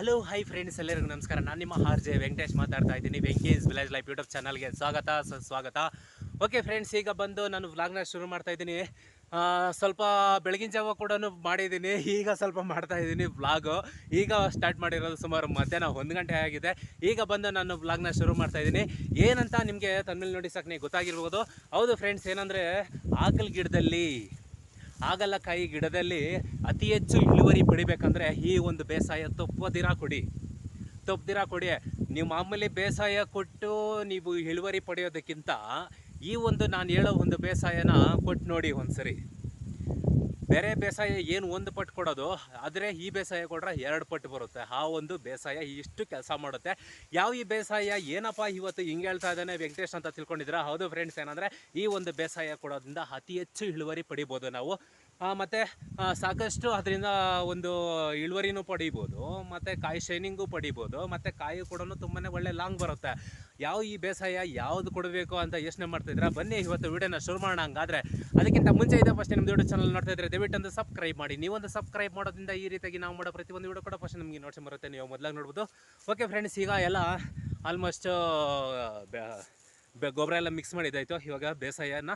Hello hi friends ಎಲ್ಲರಿಗೂ ನಮಸ್ಕಾರ. ನಾನು ನಿಮ್ಮ ಆರ್ ಜೆ ವೆಂಕಟೇಶ್ ಮಾತಾಡ್ತಾ ಇದ್ದೀನಿ. ವೆಂಕೇಶ್ ವಿಲೇಜ್ ಲೈಫ್ ಯೂಟ್ಯೂಬ್ ಚಾನಲ್ಗೆ ಸ್ವಾಗತ ಸ್ವಾಗತ. ಓಕೆ ಫ್ರೆಂಡ್ಸ್ ಈಗ ಬಂದು ನಾನು ವ್ಲಾಗ್ನ ಶುರು ಮಾಡ್ತಾ ಇದ್ದೀನಿ. ಸ್ವಲ್ಪ ಬೆಳಗಿನ ಜಾವ ಕೂಡ ಮಾಡಿದ್ದೀನಿ. ಈಗ ಸ್ವಲ್ಪ ಮಾಡ್ತಾ ಇದ್ದೀನಿ ವ್ಲಾಗು ಈಗ ಸ್ಟಾರ್ಟ್ ಮಾಡಿರೋದು ಸುಮಾರು ಮಧ್ಯಾಹ್ನ ಒಂದು ಗಂಟೆ ಆಗಿದೆ. ಈಗ ಬಂದು ನಾನು ವ್ಲಾಗ್ನ ಶುರು ಮಾಡ್ತಾ ಇದ್ದೀನಿ. ಏನಂತ ನಿಮಗೆ ತನ್ಮೇಲೆ ನೋಡಿ ನೀವು ಗೊತ್ತಾಗಿರ್ಬೋದು. ಹೌದು ಫ್ರೆಂಡ್ಸ್ ಏನಂದರೆ ಆಕಲ್ ಗಿಡದಲ್ಲಿ ಹಾಗಲಕಾಯಿ ಗಿಡದಲ್ಲಿ ಅತಿ ಹೆಚ್ಚು ಇಳುವರಿ ಪಡಿಬೇಕಂದ್ರೆ ಈ ಒಂದು ಬೇಸಾಯ ತಪ್ಪದಿರ ಕೊಡಿ. ತಪ್ಪದಿರ ಕೊಡಿ. ನೀವು ಮಾಮೂಲಿ ಬೇಸಾಯ ಕೊಟ್ಟು ನೀವು ಇಳುವರಿ ಪಡೆಯೋದಕ್ಕಿಂತ ಈ ಒಂದು ನಾನು ಹೇಳೋ ಒಂದು ಬೇಸಾಯನ ಕೊಟ್ಟು ನೋಡಿ ಒಂದ್ಸರಿ. ಬೇರೆ ಬೇಸಾಯ ಏನು ಒಂದು ಪಟ್ಟು ಕೊಡೋದು, ಆದರೆ ಈ ಬೇಸಾಯ ಕೊಡ್ರೆ ಎರಡು ಪಟ್ಟು ಬರುತ್ತೆ. ಆ ಒಂದು ಬೇಸಾಯ ಇಷ್ಟು ಕೆಲಸ ಮಾಡುತ್ತೆ. ಯಾವ ಈ ಬೇಸಾಯ ಏನಪ್ಪ ಇವತ್ತು ಹಿಂಗೆ ಹೇಳ್ತಾ ಇದ್ದಾನೆ ವೆಂಕಟೇಶ್ ಅಂತ ತಿಳ್ಕೊಂಡಿದ್ರೆ ಹೌದು ಫ್ರೆಂಡ್ಸ್ ಏನಂದರೆ ಈ ಒಂದು ಬೇಸಾಯ ಕೊಡೋದ್ರಿಂದ ಅತಿ ಹೆಚ್ಚು ಇಳುವರಿ ಪಡಿಬೋದು ನಾವು. ಮತ್ತೆ ಸಾಕಷ್ಟು ಅದರಿಂದ ಒಂದು ಇಳುವರಿನೂ ಪಡಿಬೋದು, ಮತ್ತು ಕಾಯಿ ಶೈನಿಂಗು ಪಡಿಬೋದು, ಮತ್ತು ಕಾಯಿ ಕೂಡ ತುಂಬಾ ಒಳ್ಳೆ ಲಾಂಗ್ ಬರುತ್ತೆ. ಯಾವ ಈ ಬೇಸಾಯ ಯಾವುದು ಕೊಡಬೇಕು ಅಂತ ಯೋಚನೆ ಮಾಡ್ತಿದ್ರೆ ಬನ್ನಿ, ಇವತ್ತು ವಿಡಿಯೋನ ಶುರು ಮಾಡೋಣ ಹಂಗಾದ್ರೆ. ಅದಕ್ಕಿಂತ ಮುಂಚೆ ಇದೆ ಫಸ್ಟ್ ನಿಮ್ಮ ಯೂಟ್ಯೂಬ್ ಚಾನಲ್ ನೋಡ್ತಾ ಇದ್ರೆ ದಯವಿಟ್ಟು ಒಂದು ಸಬ್ಸ್ಕ್ರೈಬ್ ಮಾಡಿ. ನೀವೊಂದು ಸಬ್ಸ್ಕ್ರೈಬ್ ಮಾಡೋದ್ರಿಂದ ಈ ರೀತಿಯಾಗಿ ನಾವು ಮಾಡೋ ಪ್ರತಿಯೊಂದು ವಿಡಿಯೋ ಕೂಡ ಫಸ್ಟ್ ನಿಮಗೆ ನೋಡ್ಸಿ ಬರುತ್ತೆ. ನೀವು ಮೊದಲಾಗಿ ನೋಡ್ಬೋದು. ಓಕೆ ಫ್ರೆಂಡ್ಸ್ ಈಗ ಎಲ್ಲ ಆಲ್ಮೋಸ್ಟ್ ಗೊಬ್ಬರ ಎಲ್ಲ ಮಿಕ್ಸ್ ಮಾಡಿದ್ದಾಯಿತು. ಇವಾಗ ಬೇಸಾಯನ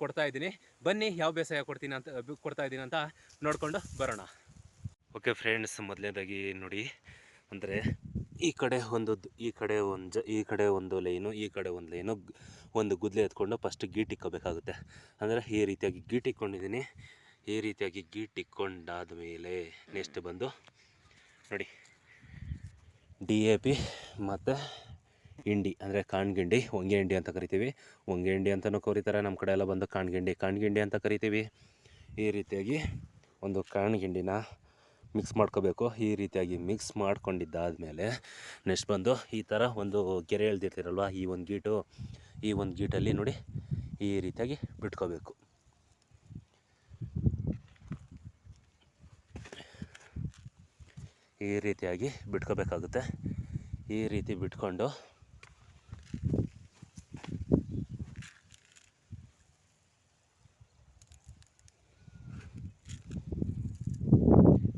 ಕೊಡ್ತಾ ಇದ್ದೀನಿ. ಬನ್ನಿ, ಯಾವ ಬೇಸಾಯ ಕೊಡ್ತೀನಿ ಅಂತ ಕೊಡ್ತಾ ಇದ್ದೀನಿ ಅಂತ ನೋಡಿಕೊಂಡು ಬರೋಣ. ಓಕೆ ಫ್ರೆಂಡ್ಸ್ ಮೊದಲನೇದಾಗಿ ನೋಡಿ. ಅಂದರೆ ಈ ಕಡೆ ಒಂದು ಈ ಕಡೆ ಒಂದು ಜ, ಈ ಕಡೆ ಒಂದು ಲೈನು, ಈ ಕಡೆ ಒಂದು ಲೈನು ಒಂದು ಗುದ್ಲೆ ಎತ್ಕೊಂಡು ಫಸ್ಟ್ ಗೀಟ್ ಇಕ್ಕೋಬೇಕಾಗುತ್ತೆ. ಅಂದರೆ ಈ ರೀತಿಯಾಗಿ ಗೀಟ್ ಇಕ್ಕೊಂಡಿದ್ದೀನಿ. ಈ ರೀತಿಯಾಗಿ ಗೀಟ್ ಇಕ್ಕೊಂಡಾದ ಮೇಲೆ ನೆಕ್ಸ್ಟ್ ಬಂದು ನೋಡಿ. ಡಿ ಎ ಪಿ ಮತ್ತು ಹಿಂಡಿ, ಅಂದರೆ ಕಾಣ್ಗಿಂಡಿ ಹೊಂಗೆ ಹಿಂಡಿ ಅಂತ ಕರಿತೀವಿ. ಹೊಂಗೆ ಹಿಂಡಿ ಅಂತಲೂ ಕರೀತಾರೆ ನಮ್ಮ ಕಡೆ ಎಲ್ಲ ಬಂದು ಕಾಣ್ಗಿಂಡಿ. ಕಾಣ್ಗಿಂಡಿ ಅಂತ ಕರಿತೀವಿ. ಈ ರೀತಿಯಾಗಿ ಒಂದು ಕಾಣ್ಗಿಂಡಿನ ಮಿಕ್ಸ್ ಮಾಡ್ಕೋಬೇಕು. ಈ ರೀತಿಯಾಗಿ ಮಿಕ್ಸ್ ಮಾಡ್ಕೊಂಡಿದ್ದಾದಮೇಲೆ ನೆಕ್ಸ್ಟ್ ಬಂದು ಈ ಥರ ಒಂದು ಗೆರೆ ಎಳ್ದಿರ್ತೀರಲ್ವ, ಈ ಒಂದು ಗೀಟು, ಈ ಒಂದು ಗೀಟಲ್ಲಿ ನೋಡಿ ಈ ರೀತಿಯಾಗಿ ಬಿಟ್ಕೋಬೇಕು. ಈ ರೀತಿಯಾಗಿ ಬಿಟ್ಕೋಬೇಕಾಗುತ್ತೆ. ಈ ರೀತಿ ಬಿಟ್ಕೊಂಡು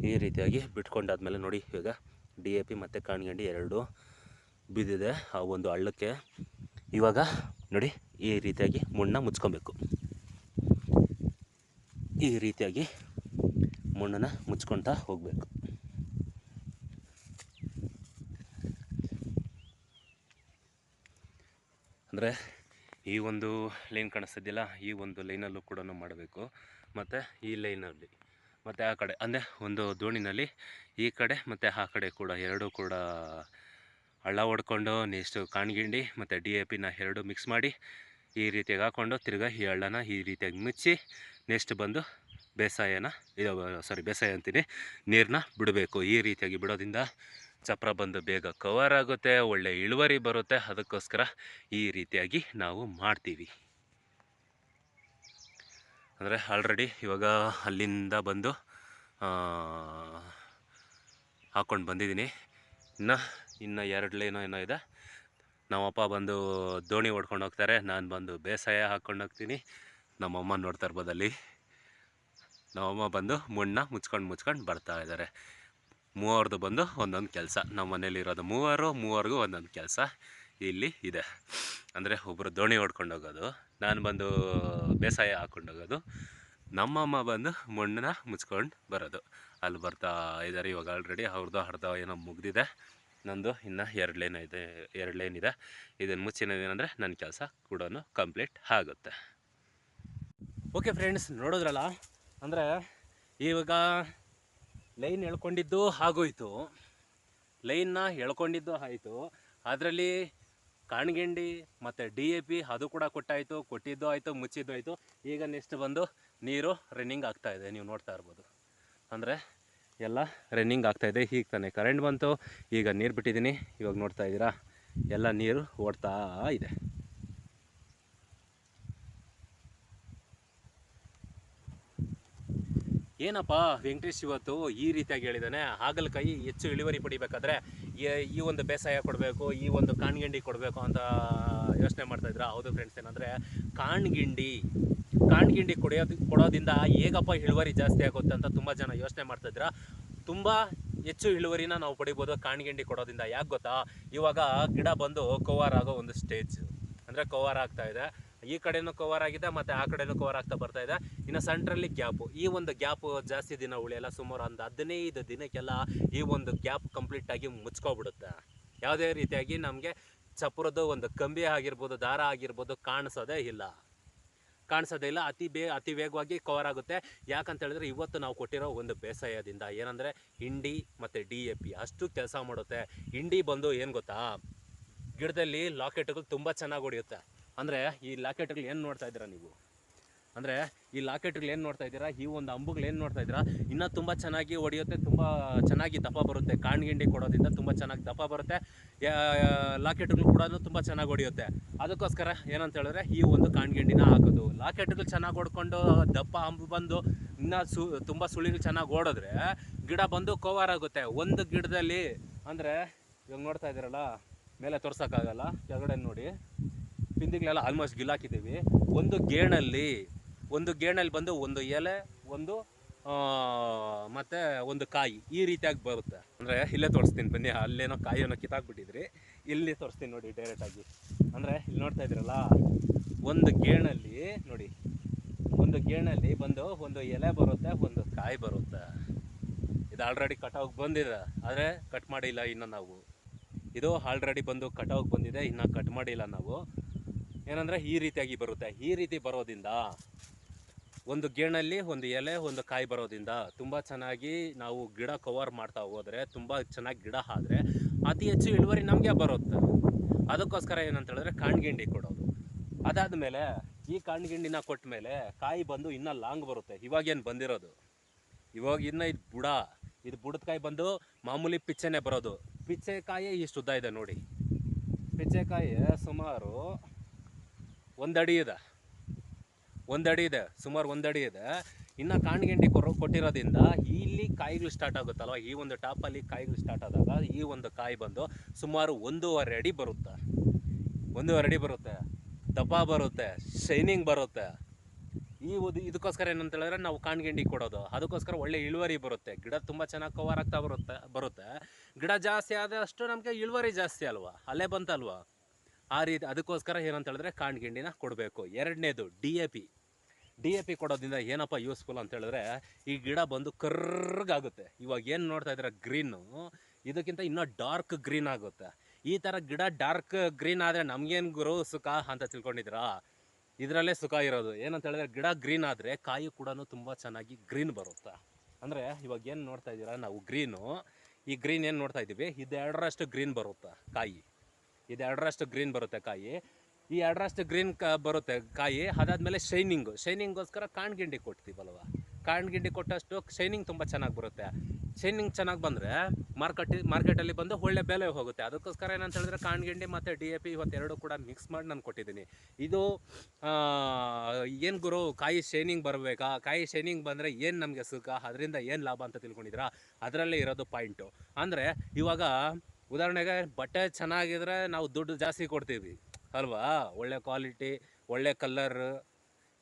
ಈ ರೀತಿಯಾಗಿ ಬಿಟ್ಕೊಂಡಾದ್ಮೇಲೆ ನೋಡಿ, ಇವಾಗ ಡಿ ಎ ಪಿ ಮತ್ತು ಕಾಣ್ಗಂಡಿ ಎರಡು ಬಿದ್ದಿದೆ. ಆ ಒಂದು ಹಳ್ಳಕ್ಕೆ ಇವಾಗ ನೋಡಿ, ಈ ರೀತಿಯಾಗಿ ಮಣ್ಣನ್ನ ಮುಚ್ಕೊಬೇಕು. ಈ ರೀತಿಯಾಗಿ ಮಣ್ಣನ್ನು ಮುಚ್ಕೊಳ್ತಾ ಹೋಗಬೇಕು. ಅಂದರೆ ಈ ಒಂದು ಲೈನ್ ಕಾಣಿಸ್ತಿದ್ದಿಲ್ಲ ಈ ಒಂದು ಲೈನಲ್ಲೂ ಕೂಡ ಮಾಡಬೇಕು. ಮತ್ತು ಈ ಲೈನಲ್ಲಿ ಮತ್ತು ಆ ಕಡೆ, ಅಂದರೆ ಒಂದು ದೋಣಿನಲ್ಲಿ ಈ ಕಡೆ ಮತ್ತು ಆ ಕಡೆ ಕೂಡ, ಎರಡೂ ಕೂಡ ಹಳ್ಳ ಹೊಡ್ಕೊಂಡು ನೆಕ್ಸ್ಟು ಕಾಣ್ಗಿಂಡಿ ಮತ್ತು ಡಿ ಎ ಪಿನ ಎರಡು ಮಿಕ್ಸ್ ಮಾಡಿ ಈ ರೀತಿಯಾಗಿ ಹಾಕ್ಕೊಂಡು ತಿರ್ಗಾ ಈ ಹಳ್ಳನ ಈ ರೀತಿಯಾಗಿ ಮುಚ್ಚಿ ನೆಕ್ಸ್ಟ್ ಬಂದು ಬೇಸಾಯನ, ಇದು ಸಾರಿ ಬೇಸಾಯ ಅಂತೀನಿ ನೀರನ್ನ ಬಿಡಬೇಕು. ಈ ರೀತಿಯಾಗಿ ಬಿಡೋದ್ರಿಂದ ಚಪ್ರ ಬಂದು ಬೇಗ ಕವರ್ ಆಗುತ್ತೆ, ಒಳ್ಳೆ ಇಳುವರಿ ಬರುತ್ತೆ. ಅದಕ್ಕೋಸ್ಕರ ಈ ರೀತಿಯಾಗಿ ನಾವು ಮಾಡ್ತೀವಿ. ಅಂದರೆ ಆಲ್ರೆಡಿ ಇವಾಗ ಅಲ್ಲಿಂದ ಬಂದು ಹಾಕ್ಕೊಂಡು ಬಂದಿದ್ದೀನಿ. ಇನ್ನು ಇನ್ನು ಎರಡು ಲೈನೋ ಏನೋ ಇದೆ. ನಮ್ಮಪ್ಪ ಬಂದು ದೋಣಿ ಹೊಡ್ಕೊಂಡು ಹೋಗ್ತಾರೆ. ನಾನು ಬಂದು ಬೇಸಾಯ ಹಾಕ್ಕೊಂಡು ಹೋಗ್ತೀನಿ. ನಮ್ಮಮ್ಮ ನೋಡ್ತಾ ಇರ್ಬೋದು ಅಲ್ಲಿ ನಮ್ಮಮ್ಮ ಬಂದು ಮಣ್ಣು ಮುಚ್ಕೊಂಡು ಮುಚ್ಕೊಂಡು ಬರ್ತಾ ಇದ್ದಾರೆ ಮೂವರದು ಬಂದು ಒಂದೊಂದು ಕೆಲಸ. ನಮ್ಮ ಮನೇಲಿರೋದು ಮೂವರು, ಮೂವರಿಗೂ ಒಂದೊಂದು ಕೆಲಸ. ಇಲ್ಲಿ ಇದೆ. ಅಂದರೆ ಒಬ್ಬರು ದೋಣಿ ಹೊಡ್ಕೊಂಡು ಹೋಗೋದು. ನಾನು ಬಂದು ಬೇಸಾಯ ಹಾಕ್ಕೊಂಡು ಹೋಗೋದು ನಮ್ಮಮ್ಮ ಬಂದು ಮಣ್ಣನ್ನ ಮುಚ್ಕೊಂಡು ಬರೋದು. ಅಲ್ಲಿ ಬರ್ತಾ ಇದ್ದಾರೆ ಇವಾಗ ಆಲ್ರೆಡಿ ಅವ್ರದ್ದು ಅರ್ಧ ಏನೋ ಮುಗ್ದಿದೆ. ನಂದು ಇನ್ನು ಎರಡು ಲೈನ್ ಇದೆ. ಎರಡು ಲೈನ್ ಇದೆ ಇದನ್ನು ಮುಚ್ಚಿನದೇನೆಂದರೆ ನನ್ನ ಕೆಲಸ ಕೂಡ ಕಂಪ್ಲೀಟ್ ಆಗುತ್ತೆ. ಓಕೆ ಫ್ರೆಂಡ್ಸ್ ನೋಡಿದ್ರಲ್ಲ? ಅಂದರೆ ಇವಾಗ ಲೈನ್ ಎಳ್ಕೊಂಡಿದ್ದು ಆಗೋಯ್ತು. ಲೈನ್ನ ಎಳ್ಕೊಂಡಿದ್ದು ಆಯಿತು. ಅದರಲ್ಲಿ ಕಾಣ್ಗಿಂಡಿ, ಮತ್ತು ಡಿ ಎ ಪಿ ಅದು ಕೂಡ ಕೊಟ್ಟಾಯಿತು, ಕೊಟ್ಟಿದ್ದು ಆಯಿತು, ಮುಚ್ಚಿದ್ದು ಆಯಿತು. ಈಗ ನೆಕ್ಸ್ಟ್ ಬಂದು ನೀರು ರನ್ನಿಂಗ್ ಆಗ್ತಾ ಇದೆ, ನೀವು ನೋಡ್ತಾ ಇರ್ಬೋದು. ಅಂದರೆ ಎಲ್ಲ ರನ್ನಿಂಗ್ ಆಗ್ತಾಯಿದೆ ಈಗ ತಾನೇ. ಕರೆಂಟ್ ಬಂತು, ಈಗ ನೀರು ಬಿಟ್ಟಿದ್ದೀನಿ. ಇವಾಗ ನೋಡ್ತಾ ಇದ್ದೀರಾ? ಎಲ್ಲ ನೀರು ಓಡ್ತಾ ಇದೆ. ಏನಪ್ಪ, ವೆಂಕಟೇಶ್ ಇವತ್ತು ಈ ರೀತಿಯಾಗಿ ಹೇಳಿದ್ದಾನೆ ಹಾಗಲಕಾಯಿ ಹೆಚ್ಚು ಇಳುವರಿ ಪಡಿಬೇಕಾದ್ರೆ ಈ- ಒಂದು ಬೇಸಾಯ ಕೊಡಬೇಕು, ಈ ಒಂದು ಕಾಣ್ಗಿಂಡಿ ಕೊಡಬೇಕು ಅಂತ ಯೋಚನೆ ಮಾಡ್ತಾ ಇದ್ರ. ಹೌದು ಫ್ರೆಂಡ್ಸ್ ಏನಂದರೆ ಕಾಣ್ಗಿಂಡಿ ಕಾಣ್ಗಿಂಡಿ ಕೊಡೋದು ಕೊಡೋದಿಂದ ಹೇಗಪ್ಪ ಇಳುವರಿ ಜಾಸ್ತಿ ಆಗುತ್ತೆ ಅಂತ ತುಂಬ ಜನ ಯೋಚನೆ ಮಾಡ್ತಾ ಇದ್ದೀರಾ ತುಂಬ ಹೆಚ್ಚು ಇಳುವರಿನ ನಾವು ಪಡಿಬೋದು ಕಾಣ್ಗಿಂಡಿ ಕೊಡೋದ್ರಿಂದ ಯಾಕೆ ಗೊತ್ತಾ? ಇವಾಗ ಗಿಡ ಬಂದು ಕವರ್ ಆಗೋ ಒಂದು ಸ್ಟೇಜ್ ಅಂದರೆ ಕವರ್ ಆಗ್ತಾ ಇದೆ. ಈ ಕಡೆನೂ ಕವರ್ ಆಗಿದೆ ಮತ್ತು ಆ ಕಡೆನೂ ಕವರ್ ಆಗ್ತಾ ಬರ್ತಾ ಇದೆ. ಇನ್ನು ಸೆಂಟ್ರಲ್ಲಿ ಗ್ಯಾಪು ಈ ಒಂದು ಗ್ಯಾಪ್ ಜಾಸ್ತಿ ದಿನ ಉಳಿಯಲ್ಲ, ಸುಮಾರು ಒಂದು ಹದಿನೈದು ದಿನಕ್ಕೆಲ್ಲ ಈ ಒಂದು ಗ್ಯಾಪ್ ಕಂಪ್ಲೀಟ್ ಆಗಿ ಮುಚ್ಕೊಬಿಡುತ್ತೆ. ಯಾವುದೇ ರೀತಿಯಾಗಿ ನಮಗೆ ಚಪುರದ ಒಂದು ಕಂಬಿ ಆಗಿರ್ಬೋದು, ದಾರ ಆಗಿರ್ಬೋದು ಕಾಣಿಸೋದೇ ಇಲ್ಲ. ಕಾಣಿಸೋದೇ ಇಲ್ಲ, ಅತಿ ಬೇ, ಅತಿ ವೇಗವಾಗಿ ಕವರ್ ಆಗುತ್ತೆ. ಯಾಕಂತ ಹೇಳಿದ್ರೆ ಇವತ್ತು ನಾವು ಕೊಟ್ಟಿರೋ ಒಂದು ಬೇಸಾಯದಿಂದ ಏನಂದರೆ ಹಿಂಡಿ ಮತ್ತು ಡಿ ಎ ಪಿ ಅಷ್ಟು ಕೆಲಸ ಮಾಡುತ್ತೆ. ಹಿಂಡಿ ಬಂದು ಏನು ಗೊತ್ತಾ? ಗಿಡದಲ್ಲಿ ಲಾಕೆಟ್ಗಳು ತುಂಬ ಚೆನ್ನಾಗಿ ಹೊಡೆಯುತ್ತೆ. ಅಂದರೆ ಈ ಲಾಕೆಟ್ಗಳು ಏನು ನೋಡ್ತಾ ಇದ್ದೀರಾ ನೀವು? ಅಂದರೆ ಈ ಲಾಕೆಟ್ಗಳು ಏನು ನೋಡ್ತಾ ಇದ್ದೀರಾ? ಈ ಒಂದು ಅಂಬುಗಳು ಏನು ನೋಡ್ತಾ ಇದ್ದೀರಾ? ಇನ್ನೂ ತುಂಬ ಚೆನ್ನಾಗಿ ಹೊಡೆಯುತ್ತೆ ತುಂಬ ಚೆನ್ನಾಗಿ ದಪ್ಪ ಬರುತ್ತೆ. ಕಾಣ್ಗಿಂಡಿ ಕೊಡೋದ್ರಿಂದ ತುಂಬ ಚೆನ್ನಾಗಿ ದಪ್ಪ ಬರುತ್ತೆ. ಲಾಕೆಟ್ಗಳು ಕೂಡ ತುಂಬ ಚೆನ್ನಾಗಿ ಹೊಡೆಯುತ್ತೆ ಅದಕ್ಕೋಸ್ಕರ ಏನಂತ ಹೇಳಿದ್ರೆ ಈ ಒಂದು ಕಾಣ್ಗಿಂಡಿನ ಹಾಕೋದು. ಲಾಕೆಟ್ಗಳು ಚೆನ್ನಾಗಿ ಹೊಡ್ಕೊಂಡು ದಪ್ಪ ಅಂಬು ಬಂದು ಇನ್ನೂ ಸು, ತುಂಬ ಸುಳಿಗಳು ಚೆನ್ನಾಗಿ ಓಡಿದ್ರೆ ಗಿಡ ಬಂದು ಕವರ್ ಆಗುತ್ತೆ. ಒಂದು ಗಿಡದಲ್ಲಿ ಅಂದರೆ ಇವಾಗ ನೋಡ್ತಾ ಇದ್ದೀರಲ್ಲ, ಮೇಲೆ ತೋರ್ಸೋಕ್ಕಾಗಲ್ಲ. ಕೆಳಗಡೆ ನೋಡಿ. ಪಿಂದಿಗಳೆಲ್ಲ ಆಲ್ಮೋಸ್ಟ್ ಗಿಲಾಕಿದ್ದೀವಿ ಒಂದು ಗೇಣಲ್ಲಿ ಒಂದು ಗೇಣಲ್ಲಿ ಬಂದು ಒಂದು ಎಲೆ, ಒಂದು ಮತ್ತು ಮತ್ತೆ ಒಂದು ಕಾಯಿ ಈ ರೀತಿಯಾಗಿ ಬರುತ್ತೆ. ಅಂದರೆ ಇಲ್ಲೇ ತೋರಿಸ್ತೀನಿ ಬನ್ನಿ, ಅಲ್ಲೇನೋ ಕಾಯಿನೋ ಕಿತ್ತಾಕ್ಬಿಟ್ಟಿದ್ರಿ. ಇಲ್ಲಿ ತೋರಿಸ್ತೀನಿ ನೋಡಿ ಡೈರೆಕ್ಟಾಗಿ ಅಂದರೆ ಇಲ್ಲಿ ನೋಡ್ತಾ ಇದ್ದೀರಲ್ಲ, ಒಂದು ಗೇಣಲ್ಲಿ, ನೋಡಿ, ಒಂದು ಗೇಣಲ್ಲಿ ಬಂದು ಒಂದು ಎಲೆ ಬರುತ್ತೆ, ಒಂದು ಕಾಯಿ ಬರುತ್ತೆ. ಇದು ಆಲ್ರೆಡಿ ಕಟಾವಿಗೆ ಬಂದಿದೆ. ಆದರೆ ಕಟ್ ಮಾಡಿಲ್ಲ ಇನ್ನು ನಾವು. ಇದು ಆಲ್ರೆಡಿ ಬಂದು ಕಟಾವಿಗೆ ಬಂದಿದೆ, ಇನ್ನು ಕಟ್ ಮಾಡಿಲ್ಲ ನಾವು. ಏನಂದರೆ ಈ ರೀತಿಯಾಗಿ ಬರುತ್ತೆ. ಈ ರೀತಿ ಬರೋದಿಂದ ಒಂದು ಗೇಣಲ್ಲಿ ಒಂದು ಎಲೆ, ಒಂದು ಕಾಯಿ ಬರೋದಿಂದ ತುಂಬ ಚೆನ್ನಾಗಿ ನಾವು ಗಿಡ ಕವರ್ ಮಾಡ್ತಾ ಹೋದರೆ, ತುಂಬ ಚೆನ್ನಾಗಿ ಗಿಡ ಆದರೆ ಅತಿ ಹೆಚ್ಚು ಇಳುವರಿ ನಮಗೆ ಬರುತ್ತೆ. ಅದಕ್ಕೋಸ್ಕರ ಏನಂತ ಹೇಳಿದ್ರೆ ಕಾಣ್ಗಿಂಡಿ ಕೊಡೋದು. ಅದಾದಮೇಲೆ ಈ ಕಾಣ್ಗಿಂಡಿನ ಕೊಟ್ಟ ಮೇಲೆ ಕಾಯಿ ಬಂದು ಇನ್ನೂ ಲಾಂಗ್ ಬರುತ್ತೆ. ಇವಾಗೇನು ಬಂದಿರೋದು? ಇವಾಗ ಇನ್ನು ಇದು ಬುಡ, ಇದು ಬುಡದ ಕಾಯಿ ಬಂದು ಮಾಮೂಲಿ ಪಿಚ್ಚೆನೇ ಬರೋದು. ಪಿಚ್ಚೆಕಾಯಿ ಇಷ್ಟು ಉದ್ದ ಇದೆ ನೋಡಿ. ಪಿಚ್ಚೆಕಾಯಿ ಸುಮಾರು ಒಂದಡಿ ಇದೆ. ಒಂದಡಿ ಇದೆ, ಸುಮಾರು ಒಂದಡಿ ಇದೆ. ಇನ್ನು ಕಾಣ್ಗೆಂಡಿ ಕೊರೋ, ಕೊಟ್ಟಿರೋದ್ರಿಂದ ಇಲ್ಲಿ ಕಾಯಿಗಳು ಸ್ಟಾರ್ಟ್ ಆಗುತ್ತಲ್ವ? ಈ ಒಂದು ಟಾಪಲ್ಲಿ ಕಾಯಿಗಳು ಸ್ಟಾರ್ಟ್ ಆದಾಗ ಈ ಒಂದು ಕಾಯಿ ಬಂದು ಸುಮಾರು ಒಂದೂವರೆ ಅಡಿ ಬರುತ್ತೆ. ಒಂದೂವರೆ ಅಡಿ ಬರುತ್ತೆ. ದಪ್ಪ ಬರುತ್ತೆ. ಶೈನಿಂಗ್ ಬರುತ್ತೆ. ಈ ಒಂದು ಇದಕ್ಕೋಸ್ಕರ ಏನಂತ ಹೇಳಿದ್ರೆ ನಾವು ಕಾಣ್ಗೆಂಡಿ ಕೊಡೋದು. ಅದಕ್ಕೋಸ್ಕರ ಒಳ್ಳೆ ಇಳುವರಿ ಬರುತ್ತೆ. ಗಿಡ ತುಂಬ ಚೆನ್ನಾಗಿ ಕವರ್ ಆಗ್ತಾ ಬರುತ್ತೆ ಬರುತ್ತೆ. ಗಿಡ ಜಾಸ್ತಿ ಆದಷ್ಟು ನಮಗೆ ಇಳುವರಿ ಜಾಸ್ತಿ ಅಲ್ವಾ? ಅಲ್ಲೇ ಬಂತಲ್ವಾ? ಆ ರೀತಿ ಅದಕ್ಕೋಸ್ಕರ ಏನಂತ ಹೇಳಿದ್ರೆ ಕಾಣ್ಗಿಂಡಿನ ಕೊಡಬೇಕು. ಎರಡನೇದು D A P D A P ಕೊಡೋದ್ರಿಂದ ಏನಪ್ಪ ಯೂಸ್ಫುಲ್ ಅಂತ ಹೇಳಿದ್ರೆ ಈ ಗಿಡ ಬಂದು ಕರ್ರಗಾಗುತ್ತೆ. ಇವಾಗ ಏನು ನೋಡ್ತಾ ಇದ್ದೀರಾ ಗ್ರೀನು ಇದಕ್ಕಿಂತ ಇನ್ನೂ ಡಾರ್ಕ್ ಗ್ರೀನ್ ಆಗುತ್ತೆ. ಈ ಥರ ಗಿಡ ಡಾರ್ಕ್ ಗ್ರೀನ್ ಆದರೆ ನಮಗೇನು ಗುರು ಸುಖ ಅಂತ ತಿಳ್ಕೊಂಡಿದ್ದೀರಾ? ಇದರಲ್ಲೇ ಸುಖ ಇರೋದು. ಏನಂತ ಹೇಳಿದ್ರೆ ಗಿಡ ಗ್ರೀನ್ ಆದರೆ ಕಾಯಿ ಕೂಡ ತುಂಬ ಚೆನ್ನಾಗಿ ಗ್ರೀನ್ ಬರುತ್ತೆ. ಅಂದರೆ ಇವಾಗ ಏನು ನೋಡ್ತಾ ಇದ್ದೀರಾ ನಾವು ಗ್ರೀನು ಈ ಗ್ರೀನ್ ಏನು ನೋಡ್ತಾ ಇದ್ದೀವಿ? ಇದು ಎರಡರಷ್ಟು ಗ್ರೀನ್ ಬರುತ್ತೆ ಕಾಯಿ. ಇದು ಎರಡರಷ್ಟು ಗ್ರೀನ್ ಬರುತ್ತೆ ಕಾಯಿ. ಈ ಎರಡರಷ್ಟು ಗ್ರೀನ್ ಕ ಬರುತ್ತೆ ಕಾಯಿ, ಅದಾದಮೇಲೆ ಶೈನಿಂಗು. ಶೈನಿಂಗೋಸ್ಕರ ಕಾಣ್ಗಿಂಡಿ ಕೊಡ್ತೀವಲ್ವ? ಕಾಣ್ಗಿಂಡಿ ಕೊಟ್ಟಷ್ಟು ಶೈನಿಂಗ್ ತುಂಬ ಚೆನ್ನಾಗಿ ಬರುತ್ತೆ. ಶೈನಿಂಗ್ ಚೆನ್ನಾಗಿ ಬಂದರೆ ಮಾರ್ಕೆಟ್, ಮಾರ್ಕೆಟಲ್ಲಿ ಬಂದು ಒಳ್ಳೆ ಬೆಲೆ ಹೋಗುತ್ತೆ. ಅದಕ್ಕೋಸ್ಕರ ಏನಂತ ಹೇಳಿದ್ರೆ ಕಾಣ್ಗಿಂಡಿ ಮತ್ತು ಡಿ ಎ ಪಿ ಇವತ್ತೆರಡು ಕೂಡ ಮಿಕ್ಸ್ ಮಾಡಿ ನಾನು ಕೊಟ್ಟಿದ್ದೀನಿ. ಇದು ಏನು ಗುರು, ಕಾಯಿ ಶೈನಿಂಗ್ ಬರಬೇಕಾ? ಕಾಯಿ ಶೈನಿಂಗ್ ಬಂದರೆ ಏನು ನಮಗೆ ಸುಖ? ಅದರಿಂದ ಏನು ಲಾಭ ಅಂತ ತಿಳ್ಕೊಂಡಿದ್ದೀರಾ? ಅದರಲ್ಲೇ ಇರೋದು ಪಾಯಿಂಟು. ಅಂದರೆ ಇವಾಗ ಉದಾಹರಣೆಗೆ ಬಟ್ಟೆ ಚೆನ್ನಾಗಿದ್ರೆ ನಾವು ದುಡ್ಡು ಜಾಸ್ತಿ ಕೊಡ್ತೀವಿ, ಅಲ್ವಾ? ಒಳ್ಳೆ ಕ್ವಾಲಿಟಿ ಒಳ್ಳೆ ಕಲರ್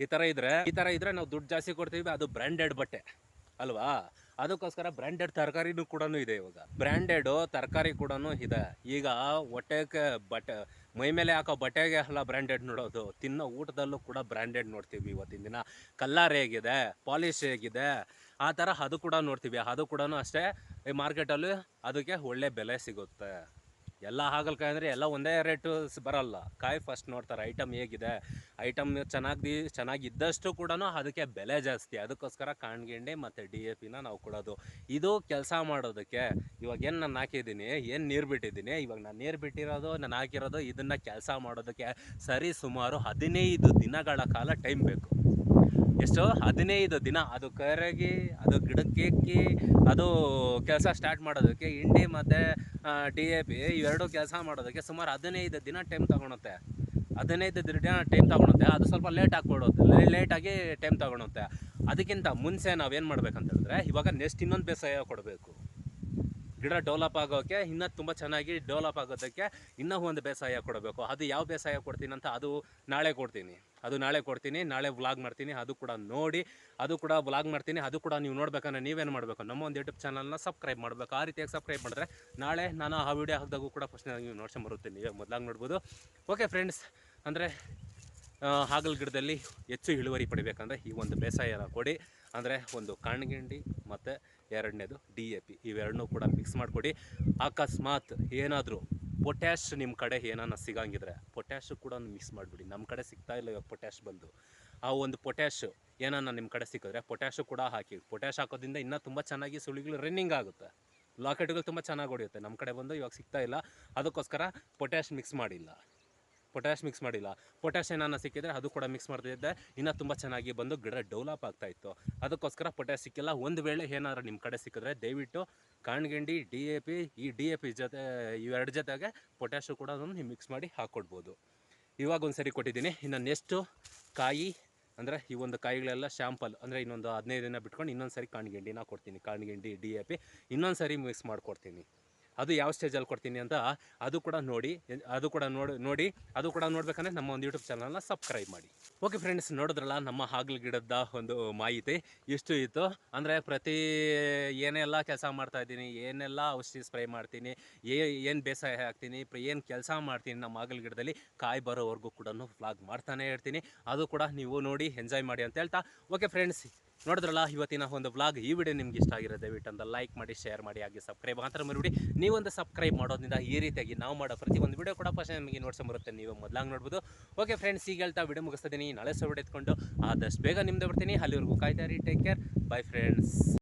ಈ ಥರ ಇದ್ರೆ, ಈ ಥರ ಇದ್ರೆ ನಾವು ದುಡ್ಡು ಜಾಸ್ತಿ ಕೊಡ್ತೀವಿ, ಅದು ಬ್ರ್ಯಾಂಡೆಡ್ ಬಟ್ಟೆ, ಅಲ್ವಾ? ಅದಕ್ಕೋಸ್ಕರ ಬ್ರ್ಯಾಂಡೆಡ್ ತರಕಾರಿನೂ ಕೂಡ ಇದೆ ಇವಾಗ. ಬ್ರ್ಯಾಂಡೆಡು ತರಕಾರಿ ಕೂಡ ಇದೆ. ಈಗ ಹೊಟ್ಟೆಗೆ ಬಟ್ಟೆ, ಮೈ ಮೇಲೆ ಹಾಕೋ ಬಟ್ಟೆಗೆ ಅಲ್ಲ ಬ್ರ್ಯಾಂಡೆಡ್ ನೋಡೋದು. ತಿನ್ನೋ ಊಟದಲ್ಲೂ ಕೂಡ ಬ್ರ್ಯಾಂಡೆಡ್ ನೋಡ್ತೀವಿ ಇವತ್ತಿನ ದಿನ. ಕಲ್ಲರ್ ಹೇಗಿದೆ, ಪಾಲಿಶ್ ಹೇಗಿದೆ, ಆ ಥರ ಅದು ಕೂಡ ನೋಡ್ತೀವಿ. ಅದು ಕೂಡ ಅಷ್ಟೇ, ಈ ಮಾರ್ಕೆಟಲ್ಲಿ ಅದಕ್ಕೆ ಒಳ್ಳೆ ಬೆಲೆ ಸಿಗುತ್ತೆ. ಎಲ್ಲ ಹಾಗಲಕಾಯಿ ಅಂದರೆ ಎಲ್ಲ ಒಂದೇ ರೇಟು ಬರಲ್ಲ. ಕಾಯಿ ಫಸ್ಟ್ ನೋಡ್ತಾರೆ ಐಟಮ್ ಹೇಗಿದೆ. ಐಟಮ್ ಚೆನ್ನಾಗಿ ಚೆನ್ನಾಗಿದ್ದಷ್ಟು ಕೂಡ ಅದಕ್ಕೆ ಬೆಲೆ ಜಾಸ್ತಿ. ಅದಕ್ಕೋಸ್ಕರ ಕಾಣ್ಗೆಂಡೆ ಮತ್ತು ಡಿ ಎ ಪಿನ ನಾವು ಕೊಡೋದು. ಇದು ಕೆಲಸ ಮಾಡೋದಕ್ಕೆ ಇವಾಗ ಏನು ನಾನು ಹಾಕಿದ್ದೀನಿ, ಏನು ನೀರು ಬಿಟ್ಟಿದ್ದೀನಿ, ಇವಾಗ ನಾನು ನೀರು ಬಿಟ್ಟಿರೋದು, ನಾನು ಹಾಕಿರೋದು ಇದನ್ನು ಕೆಲಸ ಮಾಡೋದಕ್ಕೆ ಸರಿ ಸುಮಾರು ಹದಿನೈದು ದಿನಗಳ ಕಾಲ ಟೈಮ್ ಬೇಕು. ಎಷ್ಟು ಹದಿನೈದು ದಿನ ಅದು ಕರಗಿ, ಅದು ಗಿಡಕ್ಕೆಕ್ಕಿ, ಅದು ಕೆಲಸ ಸ್ಟಾರ್ಟ್ ಮಾಡೋದಕ್ಕೆ ಹಿಂಡಿ ಮತ್ತು ಡಿ ಎ ಪಿ ಇವೆರಡು ಕೆಲಸ ಮಾಡೋದಕ್ಕೆ ಸುಮಾರು ಹದಿನೈದು ದಿನ ಟೈಮ್ ತಗೊಳುತ್ತೆ. ಹದಿನೈದು ದಿನ ಟೈಮ್ ತಗೊಳುತ್ತೆ. ಅದು ಸ್ವಲ್ಪ ಲೇಟ್ ಆಗಿಬಿಡುತ್ತೆ ಲೇಟಾಗಿ ಟೈಮ್ ತಗೊಳುತ್ತೆ. ಅದಕ್ಕಿಂತ ಮುಂಚೆ ನಾವೇನು ಮಾಡ್ಬೇಕಂತ ಹೇಳಿದ್ರೆ, ಇವಾಗ ನೆಕ್ಸ್ಟ್ ಇನ್ನೊಂದು ಬೇಸಾಯ ಕೊಡಬೇಕು. ಗಿಡ ಡೆವಲಪ್ ಆಗೋಕ್ಕೆ ಇನ್ನೂ ತುಂಬ ಚೆನ್ನಾಗಿ ಡೆವಲಪ್ ಆಗೋದಕ್ಕೆ ಇನ್ನೂ ಒಂದು ಬೇಸಾಯ ಕೊಡಬೇಕು. ಅದು ಯಾವ ಬೇಸಾಯ ಕೊಡ್ತೀನಿ ಅಂತ ಅದು ನಾಳೆ ಕೊಡ್ತೀನಿ. ಅದು ನಾಳೆ ಕೊಡ್ತೀನಿ, ನಾಳೆ ವ್ಲಾಗ್ ಮಾಡ್ತೀನಿ, ಅದು ಕೂಡ ನೋಡಿ, ಅದು ಕೂಡ ವ್ಲಾಗ್ ಮಾಡ್ತೀನಿ, ಅದು ಕೂಡ ನೀವು ನೋಡ್ಬೇಕಂದ್ರೆ ನೀವೇನು ಮಾಡಬೇಕು? ನಮ್ಮ ಒಂದು ಯೂಟ್ಯೂಬ್ ಚಾನಲ್ನ ಸಬ್ಸ್ಕ್ರೈಬ್ ಮಾಡಬೇಕು. ಆ ರೀತಿಯಾಗಿ ಸಬ್ಸ್ಕ್ರೈಬ್ ಮಾಡಿದ್ರೆ ನಾಳೆ ನಾನು ಆ ವಿಡಿಯೋ ಹಾಕಿದಾಗೂ ಕೂಡ ಫಸ್ಟ್ ನೀವು ನೋಡ್ಕೊಂಬರುತ್ತೆ ನೀವೇ ಮೊದಲಾಗಿ ನೋಡ್ಬೋದು. ಓಕೆ ಫ್ರೆಂಡ್ಸ್ ಅಂದರೆ ಹಾಗಲ್ ಗಿಡದಲ್ಲಿ ಹೆಚ್ಚು ಇಳುವರಿ ಪಡಿಬೇಕಂದ್ರೆ ಈ ಒಂದು ಬೇಸಾಯನ ಕೊಡಿ. ಅಂದರೆ ಒಂದು ಕಣ್ಗಿಂಡಿ ಮತ್ತು ಎರಡನೇದು ಡಿ ಎ ಪಿ. ಇವೆರಡನ್ನೂ ಕೂಡ ಮಿಕ್ಸ್ ಮಾಡಿಕೊಡಿ. ಅಕಸ್ಮಾತ್ ಏನಾದರೂ ಪೊಟ್ಯಾಶ್ ನಿಮ್ಮ ಕಡೆ ಏನಾನ ಸಿಗಂಗಿದ್ರೆ ಪೊಟ್ಯಾಶು ಕೂಡ ಮಿಕ್ಸ್ ಮಾಡಿಬಿಡಿ. ನಮ್ಮ ಕಡೆ ಸಿಗ್ತಾ ಇಲ್ಲ ಇವಾಗ ಪೊಟ್ಯಾಶ್ ಬಂದು. ಆ ಒಂದು ಪೊಟ್ಯಾಶ್ ಏನಾನ ನಿಮ್ಮ ಕಡೆ ಸಿಕ್ಕಿದ್ರೆ ಪೊಟ್ಯಾಶು ಕೂಡ ಹಾಕಿ. ಪೊಟ್ಯಾಶ್ ಹಾಕೋದ್ರಿಂದ ಇನ್ನೂ ತುಂಬ ಚೆನ್ನಾಗಿ ಸುಳಿಗಳು ರನ್ನಿಂಗ್ ಆಗುತ್ತೆ. ಲಾಕೆಟ್ಗಳು ತುಂಬ ಚೆನ್ನಾಗಿ ಹೊಡೆಯುತ್ತೆ. ನಮ್ಮ ಕಡೆ ಬಂದು ಇವಾಗ ಸಿಗ್ತಾ ಇಲ್ಲ. ಅದಕ್ಕೋಸ್ಕರ ಪೊಟ್ಯಾಶ್ ಮಿಕ್ಸ್ ಮಾಡಿಲ್ಲ. ಪೊಟ್ಯಾಶ್ ಮಿಕ್ಸ್ ಮಾಡಿಲ್ಲ. ಪೊಟ್ಯಾಶ್ ಏನಾನ ಸಿಕ್ಕಿದ್ರೆ ಅದು ಕೂಡ ಮಿಕ್ಸ್ ಮಾಡ್ತಿದ್ದೆ. ಇನ್ನೂ ತುಂಬ ಚೆನ್ನಾಗಿ ಬಂದು ಗಿಡ ಡೆವಲಪ್ ಆಗ್ತಾ ಇತ್ತು. ಅದಕ್ಕೋಸ್ಕರ ಪೊಟ್ಯಾಶ್ ಸಿಕ್ಕಿಲ್ಲ. ಒಂದು ವೇಳೆ ಏನಾದ್ರು ನಿಮ್ಮ ಕಡೆ ಸಿಕ್ಕಿದ್ರೆ ದಯವಿಟ್ಟು ಕಾಣ್ಗಿಂಡಿ ಡಿ ಎ ಪಿ ಈ ಡಿ ಎ ಪಿ ಜೊತೆ ಇವೆರಡು ಜೊತೆಗೆ ಪೊಟ್ಯಾಶು ಕೂಡ ನೀವು ಮಿಕ್ಸ್ ಮಾಡಿ ಹಾಕ್ಕೊಡ್ಬೋದು ಇವಾಗ ಒಂದು ಸರಿ ಕೊಟ್ಟಿದ್ದೀನಿ. ಇನ್ನು ನೆಕ್ಸ್ಟು ಕಾಯಿ, ಅಂದರೆ ಈ ಒಂದು ಕಾಯಿಗಳೆಲ್ಲ ಶ್ಯಾಂಪಲ್ ಅಂದರೆ ಇನ್ನೊಂದು ಹದಿನೈದು ದಿನ ಬಿಟ್ಕೊಂಡು ಇನ್ನೊಂದು ಸರಿ ಕಾಣ್ಗಿಂಡಿನ ಕೊಡ್ತೀನಿ. ಕಾಣ್ಗಿಂಡಿ ಡಿ ಎ ಪಿ ಇನ್ನೊಂದು ಸರಿ ಮಿಕ್ಸ್ ಮಾಡಿಕೊಡ್ತೀನಿ. ಅದು ಯಾವ ಸ್ಟೇಜಲ್ಲಿ ಕೊಡ್ತೀನಿ ಅಂತ ಅದು ಕೂಡ ನೋಡಿ, ಅದು ಕೂಡ ನೋಡಿ ನೋಡಿ, ಅದು ಕೂಡ ನೋಡ್ಬೇಕಂದ್ರೆ ನಮ್ಮ ಒಂದು ಯೂಟ್ಯೂಬ್ ಚಾನಲ್ನ ಸಬ್ಸ್ಕ್ರೈಬ್ ಮಾಡಿ. ಓಕೆ ಫ್ರೆಂಡ್ಸ್ ನೋಡಿದ್ರಲ್ಲ ನಮ್ಮ ಹಾಗಲ್ ಗಿಡದ ಒಂದು ಮಾಹಿತಿ ಇಷ್ಟು ಇತ್ತು? ಅಂದರೆ ಪ್ರತಿ ಏನೆಲ್ಲ ಕೆಲಸ ಮಾಡ್ತಾ ಇದ್ದೀನಿ, ಏನೆಲ್ಲ ಔಷಧಿ ಸ್ಪ್ರೇ ಮಾಡ್ತೀನಿ, ಏ, ಏನು ಬೇಸಾಯ ಹಾಕ್ತೀನಿ ಏನು ಕೆಲಸ ಮಾಡ್ತೀನಿ ನಮ್ಮ ಹಾಗಲ್ ಗಿಡದಲ್ಲಿ ಕಾಯಿ ಬರೋವರೆಗೂ ಕೂಡ ಫ್ಲಾಗ್ ಮಾಡ್ತಾನೆ ಇರ್ತೀನಿ. ಅದು ಕೂಡ ನೀವು ನೋಡಿ ಎಂಜಾಯ್ ಮಾಡಿ ಅಂತ ಹೇಳ್ತಾ. ಓಕೆ ಫ್ರೆಂಡ್ಸ್ ನೋಡಿದ್ರಲ್ಲ, ಇವತ್ತಿನ ಒಂದು ವ್ಲಾಗ್ ಈ ವಿಡಿಯೋ ನಿಮ್ಗೆ ಇಷ್ಟ ಆಗಿರೋ ದಯವಿಟ್ಟು ಅಂತ ಲೈಕ್ ಮಾಡಿ ಶೇರ್ ಮಾಡಿ, ಹಾಗೆ ಸಬ್ಸ್ಕ್ರೈಬ್ ಮಾತ್ರ ಮರಿಬಿಡಿ. ನೀವೊಂದು ಸಬ್ಸ್ಕ್ರೈಬ್ ಮಾಡೋದ್ರಿಂದ ಈ ರೀತಿಯಾಗಿ ನಾವು ಮಾಡೋ ಪ್ರತಿ ಒಂದು ವಿಡಿಯೋ ಕೂಡ ಫಸ್ಟ್ ನಿಮಗೆ ಬರುತ್ತೆ. ನೀವು ಮೊದಲಾಗಿ ನೋಡ್ಬೋದು. ಓಕೆ ಫ್ರೆಂಡ್ಸ್ ಈಗ ಹೇಳ್ತಾ ವಿಡಿಯೋ ಮುಗಿಸ್ತಿದ್ದೀನಿ ನಾಳೆ ಸೊ ವಿಡಿಯೋ ಎತ್ಕೊಂಡು ಆದಷ್ಟು ಬೇಗ ನಿಮ್ದು ಬರ್ತೀನಿ. ಅಲ್ಲಿವರೆಗೂ ಕಾಯ್ತಾ ರೀ ಟೇಕ್ ಕೇರ್ ಬೈ ಫ್ರೆಂಡ್ಸ್